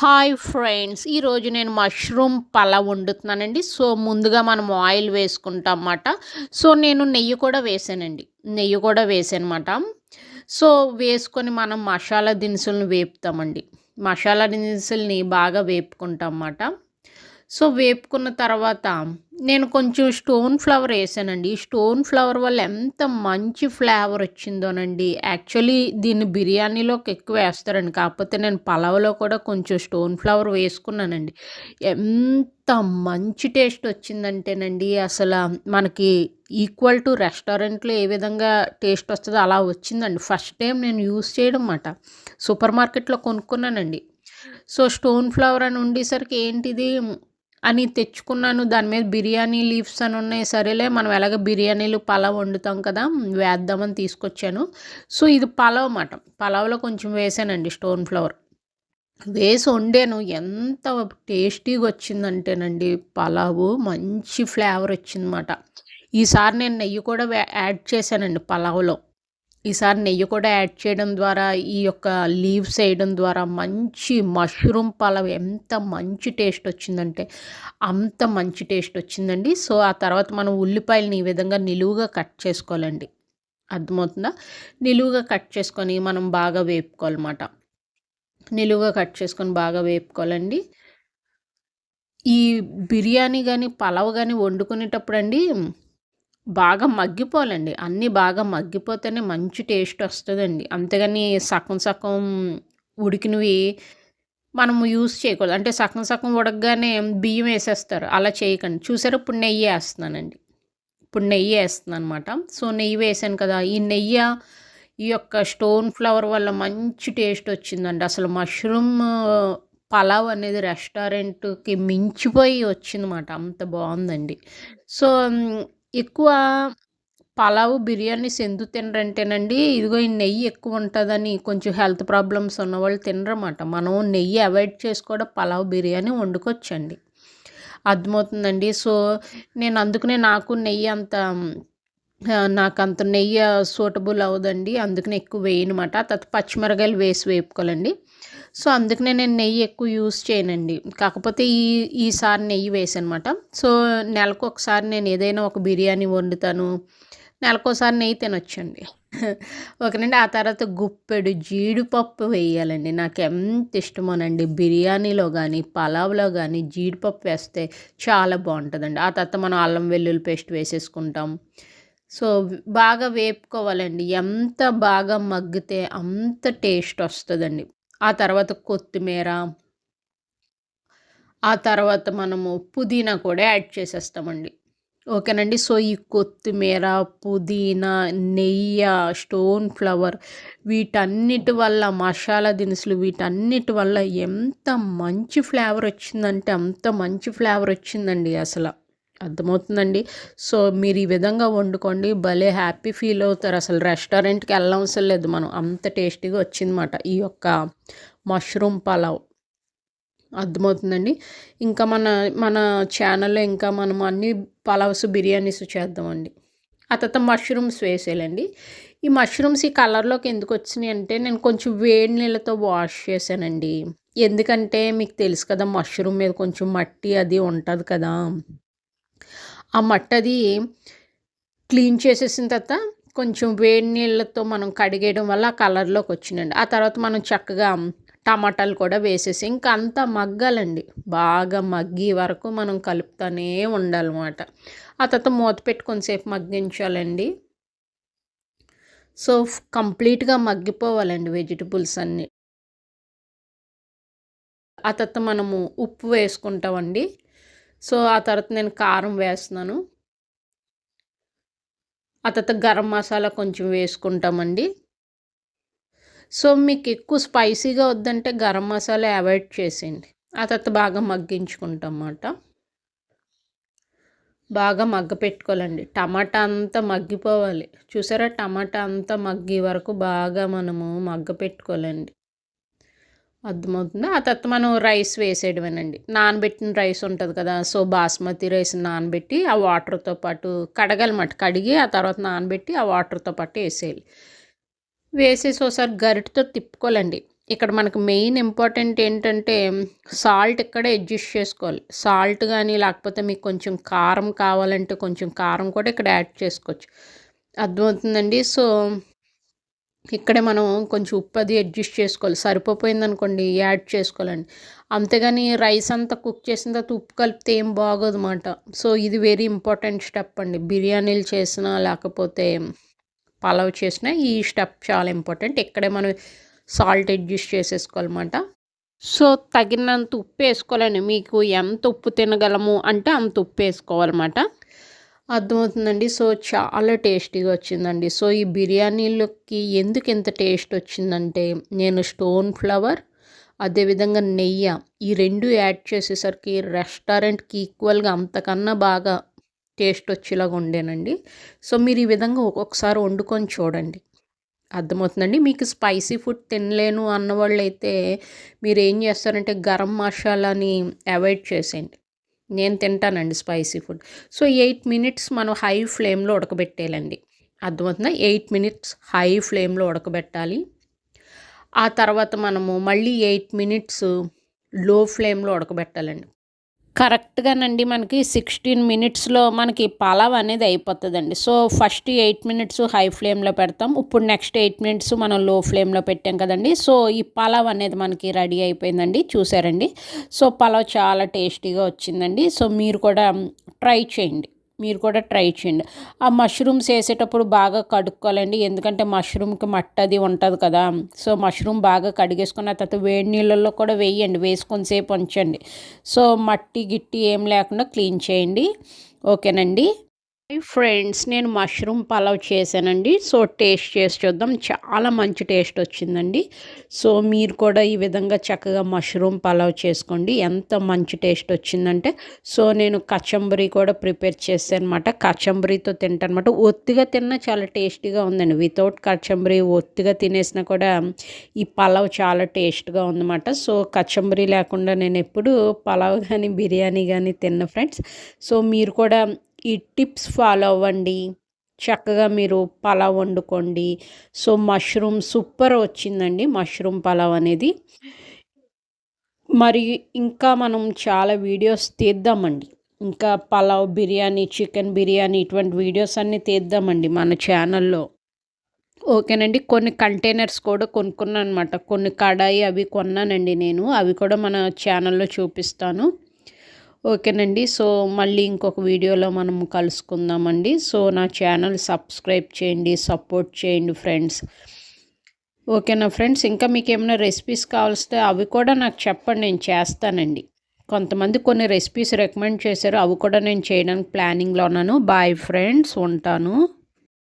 Hi friends ఈరోజు నేను mushroom pulao వండుతున్నానండి. So ముందుగా మనం ఆయిల్ వేసుకుంటాం అన్నమాట సో నేను నెయ్యి కూడా వేసానండి. నెయ్యి కూడా వేసానమాట సో వేసుకొని మనం మసాలా దినుసులను వేపుతామండి. మసాలా దినుసుల్ని బాగా వేపుకుంటాం అన్నమాట సో వేపుకున్న తర్వాత నేను కొంచెం స్టోన్ ఫ్లవర్ వేసానండి. ఈ స్టోన్ ఫ్లవర్ వల్ల ఎంత మంచి ఫ్లేవర్ వచ్చిందోనండి. యాక్చువల్లీ దీన్ని బిర్యానీలోకి ఎక్కువ వేస్తారండి. కాకపోతే నేను పలావ్లో కూడా కొంచెం స్టోన్ ఫ్లవర్ వేసుకున్నానండి. ఎంత మంచి టేస్ట్ వచ్చిందంటేనండి అసలు మనకి ఈక్వల్ టు రెస్టారెంట్లో ఏ విధంగా టేస్ట్ వస్తుందో అలా వచ్చిందండి. ఫస్ట్ టైం నేను యూస్ చేయడం మాట సూపర్ మార్కెట్లో కొనుక్కున్నానండి. సో స్టోన్ ఫ్లవర్ అని ఉండేసరికి ఏంటిది? అని తెచ్చుకున్నాను. దాని మీద బిర్యానీ లీవ్స్ అని ఉన్నాయి. సరేలే మనం ఎలాగ బిర్యానీలు పలావ్ వండుతాం కదా వేద్దామని తీసుకొచ్చాను. సో ఇది పలావ్ అన్నమాట పలావ్లో కొంచెం వేసానండి స్టోన్ ఫ్లవర్. వేసి వండాను. ఎంత టేస్టీగా వచ్చిందంటేనండి పలావు. మంచి ఫ్లేవర్ వచ్చిందన్నమాట ఈసారి నేను నెయ్యి కూడా యాడ్ చేశానండి పలావ్లో. ఈసారి నెయ్యి కూడా యాడ్ చేయడం ద్వారా ఈ యొక్క లీవ్స్ వేయడం ద్వారా మంచి మష్రూమ్ పలావ్ ఎంత మంచి టేస్ట్ వచ్చిందంటే అంత మంచి టేస్ట్ వచ్చిందండి. సో ఆ తర్వాత మనం ఉల్లిపాయలని ఈ విధంగా నిలువుగా కట్ చేసుకోవాలండి. అర్థమవుతుందా? నిలువుగా కట్ చేసుకొని మనం బాగా వేపుకోవాలన్నమాట. నిలువుగా కట్ చేసుకొని బాగా వేపుకోవాలండి. ఈ బిర్యానీ కానీ పలావ్ కానీ వండుకునేటప్పుడు అండి బాగా మగ్గిపోవాలండి. అన్నీ బాగా మగ్గిపోతేనే మంచి టేస్ట్ వస్తుందండి. అంతేగాని సగం సగం ఉడికినవి మనము యూస్ చేయకూడదు. అంటే సగం సగం ఉడకగానే బియ్యం వేసేస్తారు. అలా చేయకండి. చూసారు? ఇప్పుడు నెయ్యి వేస్తున్నానండి. ఇప్పుడు నెయ్యి వేస్తున్నాను అనమాట సో నెయ్యి వేసాను కదా. ఈ నెయ్యి ఈ యొక్క స్టోన్ ఫ్లవర్ వల్ల మంచి టేస్ట్ వచ్చిందండి. అసలు మష్రూమ్ పలావ్ అనేది రెస్టారెంట్కి మించిపోయి వచ్చిందన్నమాట. అంత బాగుందండి. సో ఎక్కువ పలావు బిర్యానీస్ ఎందుకు తినరంటేనండి ఇదిగో ఈ నెయ్యి ఎక్కువ ఉంటుందని కొంచెం హెల్త్ ప్రాబ్లమ్స్ ఉన్నవాళ్ళు తినరమాట. మనం నెయ్యి అవాయిడ్ చేసి కూడా పలావ్ బిర్యానీ వండుకోవచ్చండి. అర్థమవుతుందండి. సో నేను అందుకనే నాకు నెయ్యి అంత నాకు అంత నెయ్యి సూటబుల్ అవ్వదండి. అందుకనే ఎక్కువ వేయనమాట తర్వాత పచ్చిమిరకాయలు వేసి వేపుకోవాలండి. సో అందుకనే నేను నెయ్యి ఎక్కువ యూస్ చేయనండి. కాకపోతే ఈ ఈసారి నెయ్యి వేసనమాట సో నెలకు ఒకసారి నేను ఏదైనా ఒక బిర్యానీ వండుతాను నెలకోసారి నెయ్యి తినొచ్చండి. ఒకనండి ఆ తర్వాత గుప్పెడు జీడిపప్పు వేయాలండి. నాకు ఎంత ఇష్టమోనండి. బిర్యానీలో కానీ పలావ్లో కానీ జీడిపప్పు వేస్తే చాలా బాగుంటుందండి. ఆ తర్వాత మనం అల్లం వెల్లుల్లి పేస్ట్ వేసేసుకుంటాం. సో బాగా వేపుకోవాలండి. ఎంత బాగా మగ్గితే అంత టేస్ట్ వస్తుందండి. ఆ తర్వాత కొత్తిమీర ఆ తర్వాత మనము పుదీనా కూడా యాడ్ చేసేస్తామండి. ఓకేనండి? సో ఈ కొత్తిమీర పుదీనా నెయ్యి స్టోన్ ఫ్లవర్ వీటన్నిటి వల్ల మసాలా దినుసులు వీటన్నిటి వల్ల ఎంత మంచి ఫ్లేవర్ వచ్చిందంటే అంత మంచి ఫ్లేవర్ వచ్చిందండి అసలు. అర్థమవుతుందండి. సో మీరు ఈ విధంగా వండుకోండి. భలే హ్యాపీ ఫీల్ అవుతారు. అసలు రెస్టారెంట్కి వెళ్ళవసరం లేదు. మనం అంత టేస్టీగా వచ్చిందన్నమాట ఈ యొక్క మష్రూమ్ పలావ్. అర్థమవుతుందండి. ఇంకా మన మన ఛానల్లో ఇంకా మనం అన్ని పలావ్స్ బిర్యానీస్ చేద్దామండి. ఆ తర్వాత మష్రూమ్స్ వేసేయాలండి. ఈ మష్రూమ్స్ ఈ కలర్లోకి ఎందుకు వచ్చినాయి అంటే నేను కొంచెం వేడి నీళ్ళతో వాష్ చేశానండి. ఎందుకంటే మీకు తెలుసు కదా మష్రూమ్ మీద కొంచెం మట్టి అది ఉంటుంది కదా. ఆ మట్టది క్లీన్ చేసేసిన తర్వాత కొంచెం వేడి నీళ్ళతో మనం కడిగేయడం వల్ల ఆ కలర్లోకి వచ్చిందండి. ఆ తర్వాత మనం చక్కగా టమాటాలు కూడా వేసేసి ఇంకా అంతా మగ్గాలండి. బాగా మగ్గి వరకు మనం కలుపుతూనే ఉండాలన్నమాట. ఆ తర్వాత మూత పెట్టి కొంతసేపు మగ్గించాలండి. సో కంప్లీట్గా మగ్గిపోవాలండి వెజిటబుల్స్ అన్నీ. ఆ తర్వాత మనము ఉప్పు వేసుకుంటామండి. సో ఆ తర్వాత నేను కారం వేస్తున్నాను. ఆ తర్వాత గరం మసాలా కొంచెం వేసుకుంటామండి. సో మీకు ఎక్కువ స్పైసీగా వద్దంటే గరం మసాలా అవాయిడ్ చేసేయండి. ఆ తర్వాత బాగా మగ్గించుకుంటాం అన్నమాట బాగా మగ్గ పెట్టుకోవాలండి టమాటా అంతా మగ్గిపోవాలి. చూసారా? టమాటా అంతా మగ్గి వరకు బాగా మనము మగ్గ పెట్టుకోవాలండి అర్థమవుతుంది. ఆ తర్వాత మనం రైస్ వేసేయడమేనండి. నానబెట్టిన రైస్ ఉంటుంది కదా సో బాస్మతి రైస్ నానబెట్టి ఆ వాటర్తో పాటు కడగాలన్నమాట. కడిగి ఆ తర్వాత నానబెట్టి ఆ వాటర్తో పాటు వేసేయాలి. వేసేసి ఒకసారి గరిటతో తిప్పుకోవాలండి. ఇక్కడ మనకు మెయిన్ ఇంపార్టెంట్ ఏంటంటే సాల్ట్ ఇక్కడ అడ్జస్ట్ చేసుకోవాలి. సాల్ట్ కానీ లేకపోతే మీకు కొంచెం కారం కావాలంటే కొంచెం కారం కూడా ఇక్కడ యాడ్ చేసుకోవచ్చు. అర్థమవుతుందండి? సో ఇక్కడే మనం కొంచెం ఉప్పు అది అడ్జస్ట్ చేసుకోవాలి. సరిపోయింది అనుకోండి యాడ్ చేసుకోవాలండి. అంతేగాని రైస్ అంతా కుక్ చేసిన తర్వాత ఉప్పు కలిపితే ఏం బాగోదు అనమాట సో ఇది వెరీ ఇంపార్టెంట్ స్టెప్ అండి. బిర్యానీలు చేసినా లేకపోతే పలావ్ చేసినా ఈ స్టెప్ చాలా ఇంపార్టెంట్. ఇక్కడే మనం సాల్ట్ అడ్జస్ట్ చేసేసుకోవాలన్నమాట. సో తగినంత ఉప్పు వేసుకోవాలండి. మీకు ఎంత ఉప్పు తినగలము అంటే అంత ఉప్పు వేసుకోవాలన్నమాట. అర్థమవుతుందండి. సో చాలా టేస్టీగా వచ్చిందండి. సో ఈ బిర్యానీలోకి ఎందుకు ఎంత టేస్ట్ వచ్చిందంటే నేను స్టోన్ ఫ్లవర్ అదేవిధంగా నెయ్యి ఈ రెండు యాడ్ చేసేసరికి రెస్టారెంట్కి ఈక్వల్గా అంతకన్నా బాగా టేస్ట్ వచ్చేలాగా ఉండేనండి. సో మీరు ఈ విధంగా ఒక్కొక్కసారి వండుకొని చూడండి. అర్థమవుతుందండి? మీకు స్పైసీ ఫుడ్ తినలేను అన్నవాళ్ళు అయితే మీరు ఏం చేస్తారంటే గరం మసాలాని అవాయిడ్ చేసేయండి. నేను తింటానండి spicy food. So eight minutes మనం హై ఫ్లేమ్లో ఉడకబెట్టేయాలండి. అర్థమవుతుందా? ఎయిట్ మినిట్స్ హై ఫ్లేమ్లో ఉడకబెట్టాలి. ఆ తర్వాత మనము మళ్ళీ ఎయిట్ మినిట్స్లో ఫ్లేమ్లో ఉడకబెట్టాలండి. కరెక్ట్గానండి మనకి సిక్స్టీన్ మినిట్స్లో మనకి పలావ్ అనేది అయిపోతుందండి. So first eight minutes high ఫ్లేమ్లో పెడతాం. ఇప్పుడు నెక్స్ట్ ఎయిట్ మినిట్స్ మనం లో ఫ్లేమ్లో పెట్టాం కదండి. సో ఈ పలావ్ అనేది మనకి రెడీ అయిపోయిందండి. చూసారండి? సో పలావ్ చాలా టేస్టీగా వచ్చిందండి. సో మీరు కూడా ట్రై చేయండి. మీరు కూడా ట్రై చేయండి. ఆ మష్రూమ్స్ వేసేటప్పుడు బాగా కడుక్కోవాలండి. ఎందుకంటే మష్రూమ్కి మట్టి ఉంటుంది కదా. సో మష్రూమ్ బాగా కడిగేసుకున్న తర్వాత వేడి నీళ్ళల్లో కూడా వేయండి. వేసుకొని సేపు ఉంచండి. సో మట్టి గిట్టి ఏం లేకుండా క్లీన్ చేయండి. ఓకేనండి? ఫ్రెండ్స్ నేను మష్రూమ్ పలావ్ చేశానండి. సో టేస్ట్ చేసి చూద్దాం. చాలా మంచి టేస్ట్ వచ్చిందండి. సో మీరు కూడా ఈ విధంగా చక్కగా మష్రూమ్ పలావ్ చేసుకోండి. ఎంత మంచి టేస్ట్ వచ్చిందంటే సో నేను కచంబరీ కూడా ప్రిపేర్ చేశానమాట. కచంబరీతో తింటానమాట. ఒత్తిగా తిన్నా చాలా టేస్టీగా ఉందండి. వితౌట్ కచంబరీ ఒత్తిగా తినేసినా కూడా ఈ పలావ్ చాలా టేస్ట్గా ఉందన్నమాట. సో కచంబరీ లేకుండా నేను ఎప్పుడు పలావ్ కానీ బిర్యానీ కానీ తిన్న ఫ్రెండ్స్. సో మీరు కూడా ఈ టిప్స్ ఫాలో అవ్వండి. చక్కగా మీరు పలావ్ వండుకోండి. సో మష్రూమ్ సూపర్ వచ్చిందండి మష్రూమ్ పలావ్ అనేది. మరి ఇంకా మనం చాలా వీడియోస్ తీద్దామండి. ఇంకా పలావ్ బిర్యానీ చికెన్ బిర్యానీ ఇటువంటి వీడియోస్ అన్నీ తీద్దామండి మన ఛానల్లో. ఓకేనండి. కొన్ని కంటైనర్స్ కూడా కొనుక్కున్నాను అనమాట కొన్ని కడాయి అవి కొన్నానండి నేను. అవి కూడా మన ఛానల్లో చూపిస్తాను. ఓకేనండి. సో మళ్ళీ ఇంకొక వీడియోలో మనం కలుసుకుందామండి. సో నా ఛానల్ సబ్స్క్రైబ్ చేయండి సపోర్ట్ చేయండి ఫ్రెండ్స్. ఓకేనా ఫ్రెండ్స్? ఇంకా మీకు ఏమైనా రెసిపీస్ కావాల్స్తే అవి కూడా నాకు చెప్పండి నేను చేస్తానండి. కొంతమంది కొన్ని రెసిపీస్ రికమెండ్ చేశారు అవి కూడా నేను చేయడానికి ప్లానింగ్లో ఉన్నాను. బాయ్ ఫ్రెండ్స్ ఉంటాను.